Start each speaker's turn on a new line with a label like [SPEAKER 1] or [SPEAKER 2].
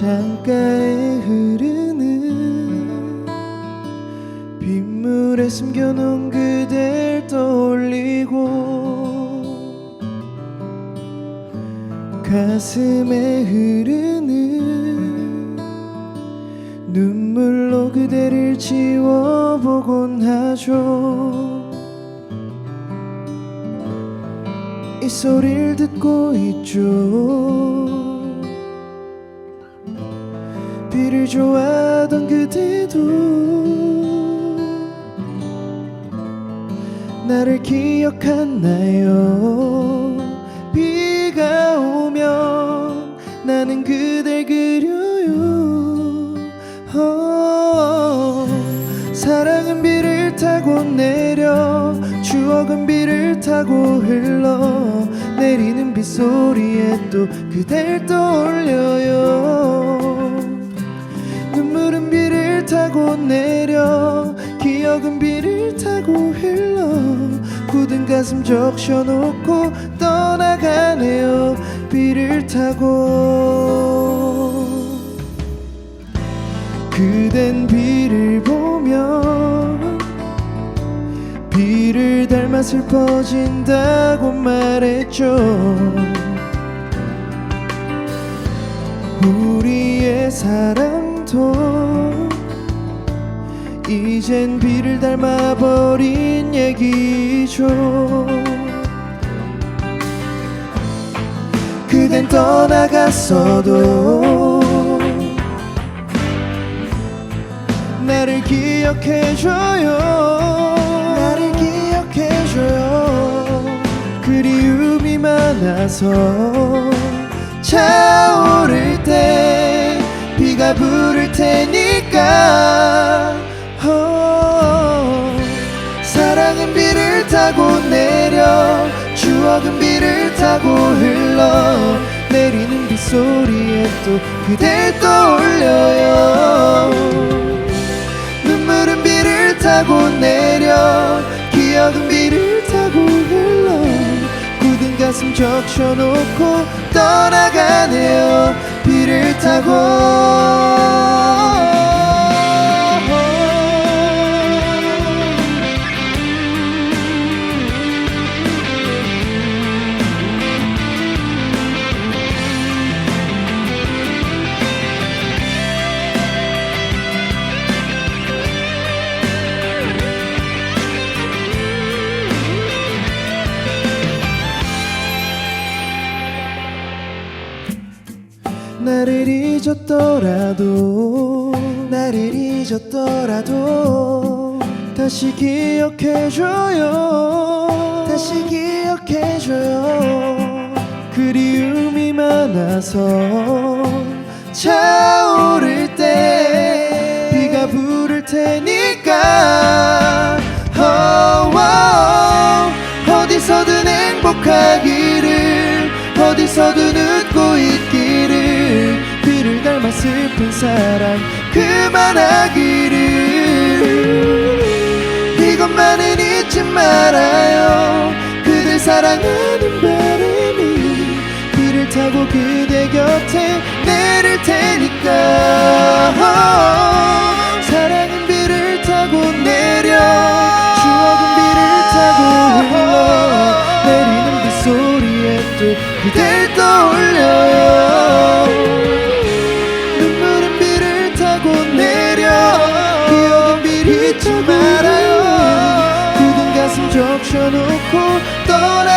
[SPEAKER 1] 창가에 흐르는 빗물에 숨겨놓은 그댈 떠올리고 가슴에 흐르는 눈물로 그대를 지워보곤 하죠. 이 소리를 듣고 있죠 비를 좋아하던 그대도 나를 기억하나요? 비가 오면 나는 그댈 그려요. 어, 사랑은 비를 타고 내려 추억은 비를 타고 흘러 내리는 빗소리에 또 그댈 떠올려요 타고 내려. 기억은 비를 타고 흘러. 굳은 가슴 적셔놓고 떠나가네요. 비를 타고. 그댄 비를 보면 비를 닮아 슬퍼진다고 말했죠. 우리의 사랑도 이젠 비를 닮아버린 얘기죠. 그댄 떠나갔어도 나를 기억해줘요. 나를 기억해줘요. 그리움이 많아서 차오를 때 비가 부를 테니까 타고 내려. 추억은 비를 타고 흘러. 내리는 빗소리에 또 그댈 떠올려요. 눈물은 비를 타고 내려. 기억은 비를 타고 흘러. 굳은 가슴 적셔놓고 떠나가네요. 비를 타고 나를 잊었더라도 나를 잊었더라도 다시 기억해줘요. 다시 기억해줘요. 그리움이 많아서 차오를 때 비가 부를 테니까. 어, 어, 어디서든 행복하기를 어디서든 웃고 있기를 닮아 슬픈 사랑 그만하기를. 이것만은 잊지 말아요. 그댈 사랑하는 바람이 비를 타고 그대 곁에 내릴 테니까. 사랑은 비를 타고 비를